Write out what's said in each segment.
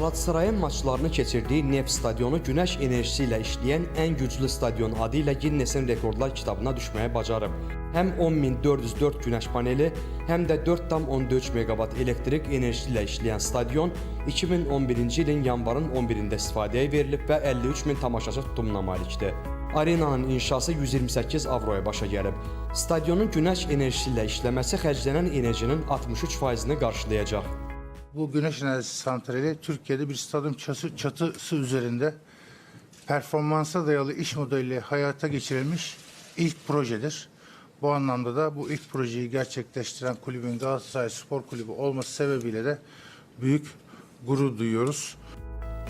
Qalatasarayın maçlarını keçirdiyi Neft stadionu günəş enerjisi ilə işləyən ən güclü stadion adı ilə Guinnessin rekordlar kitabına düşməyə bacarıb. Həm 10404 günəş paneli, həm də 4,13 megawatt elektrik enerjisi ilə işləyən stadion 2011-ci ilin yanvarın 11-də istifadəyə verilib və 53 min tamaşaçı tutumuna malikdir. Arenanın inşası 128 avroya başa gəlib. Stadionun günəş enerjisi ilə işləməsi xərclənən enerjinin 63%-ni qarşılayacaq. Bu güneş enerjisi santrali Türkiye'de bir stadyum çatısı, çatısı üzerinde performansa dayalı iş modeliyle hayata geçirilmiş ilk projedir. Bu anlamda da bu ilk projeyi gerçekleştiren kulübün Galatasaray Spor Kulübü olması sebebiyle de büyük gurur duyuyoruz.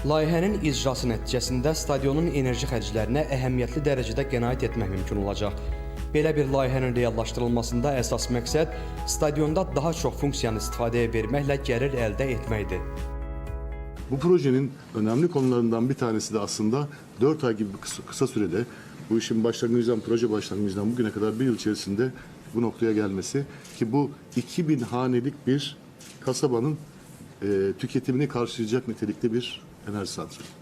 Layihənin icrası nəticəsində stadionun enerji xərclərinə əhəmiyyətli dərəcədə qənaət etmək mümkün olacaq. Belə bir layihənin reallaşdırılmasında əsas məqsəd stadionda daha çox funksiyanı istifadəyə verməklə gəlir əldə etməkdir. Bu projenin önemli konularından bir tanesi de aslında 4 ay gibi kısa sürede bu işin başlangıcından, proje başlangıcından bugüne kadar bir yıl içerisinde bu noktaya gelmesi ki bu 2000 hanelik bir kasabanın e, tüketimini karşılayacak nitelikte bir enerji santrali.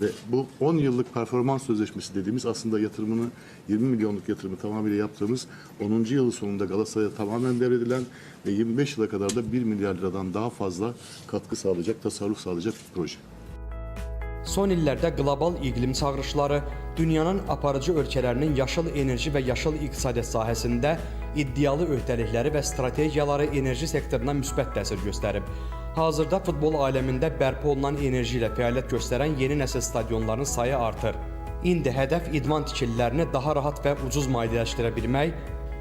Ve bu 10 yıllık performans sözleşmesi dediğimiz aslında yatırımını 20 milyonluk yatırımı tamamıyla yaptığımız 10. yılı sonunda Galatasaray'a tamamen devredilen ve 25 yıla kadar da 1 milyar liradan daha fazla katkı sağlayacak, tasarruf sağlayacak bir proje. Son illərdə qlobal iqlim çağırışları dünyanın aparıcı ölkələrinin yaşıl enerji və yaşıl iqtisadiyyat sahəsində iddialı öhdəlikləri və strategiyaları enerji sektoruna müsbət təsir göstərib. Hazırda futbol aləmində bərpa olunan enerji ilə fəaliyyət göstərən yeni nəsil stadionların sayı artır. İndi hədəf idman tikililərini daha rahat və ucuz maliyyələşdirə bilmək,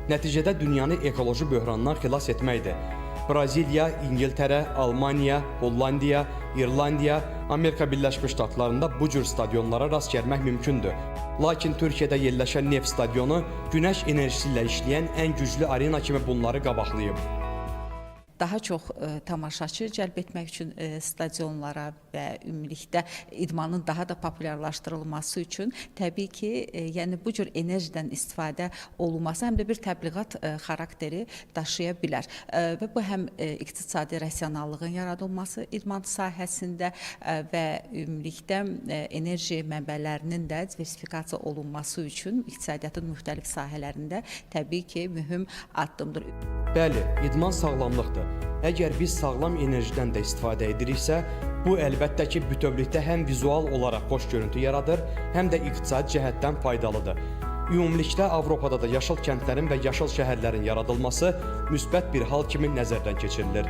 nəticədə dünyanı ekoloji böhrandan xilas etməkdir. Braziliya, İngiltərə, Almaniya, Hollandiya, İrlandiya, Amerika Birləşmiş Ştatlarında bu cür stadionlara rast gəlmək mümkündür. Lakin Türkiyədə yerləşən Neft stadionu günəş enerjisi ilə işləyən ən güclü arena kimi bunları qabaqlayıb. Daha çox e, tamaşaçı cəlb etmək üçün e, stadionlara və ümumilikdə idmanın daha da populyarlaşdırılması üçün təbii ki, e, yəni bu cür enerjidən istifadə olunması həm də bir təbliğat xarakteri daşıya bilər. Və bu həm iqtisadi rasionallığın yaradılması idman sahəsində və ümumilikdə enerji mənbələrinin də diversifikasiya olunması üçün iqtisadiyyatın müxtəlif sahələrində təbii ki, mühüm addımdır. Bəli, idman sağlamlıqdır. Əgər biz sağlam enerjidən də istifadə ediriksə, bu əlbəttə ki, bütövlükdə həm vizual olaraq xoş görüntü yaradır, həm də iqtisadi cəhətdən faydalıdır. Ümumilikdə Avropada da yaşıl kəndlərin və yaşıl şəhərlərin yaradılması müsbət bir hal kimi nəzərdən keçirilir.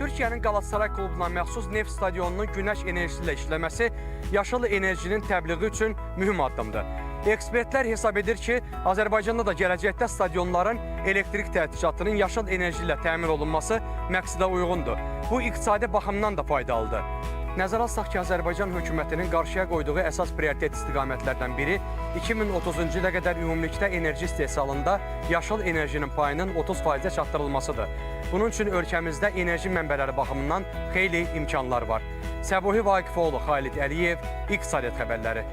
Türkiyənin Galatasaray klubuna məxsus Neft stadionunun günəş enerjisi ilə işləməsi yaşıl enerjinin təbliği üçün mühüm addımdır. Ekspertlər hesab edir ki, Azərbaycanda da gələcəkdə stadionların elektrik təchizatının yaşıl enerji ilə təmin olunması məqsədə uyğundur. Bu iqtisadi baxımdan da faydalıdır. Nəzərə alsaq ki, Azərbaycan hökumətinin qarşıya qoyduğu əsas prioritet istiqamətlərdən biri 2030-cu ilə qədər ümumilikdə enerji istehsalında yaşıl enerjinin payının 30%-ə çatdırılmasıdır. Bunun üçün ölkəmizdə enerji mənbələri baxımından xeyli imkanlar var. Səbuhi Vaqifoğlu, Xalid Əliyev, İqtisadiyyat xəbərləri.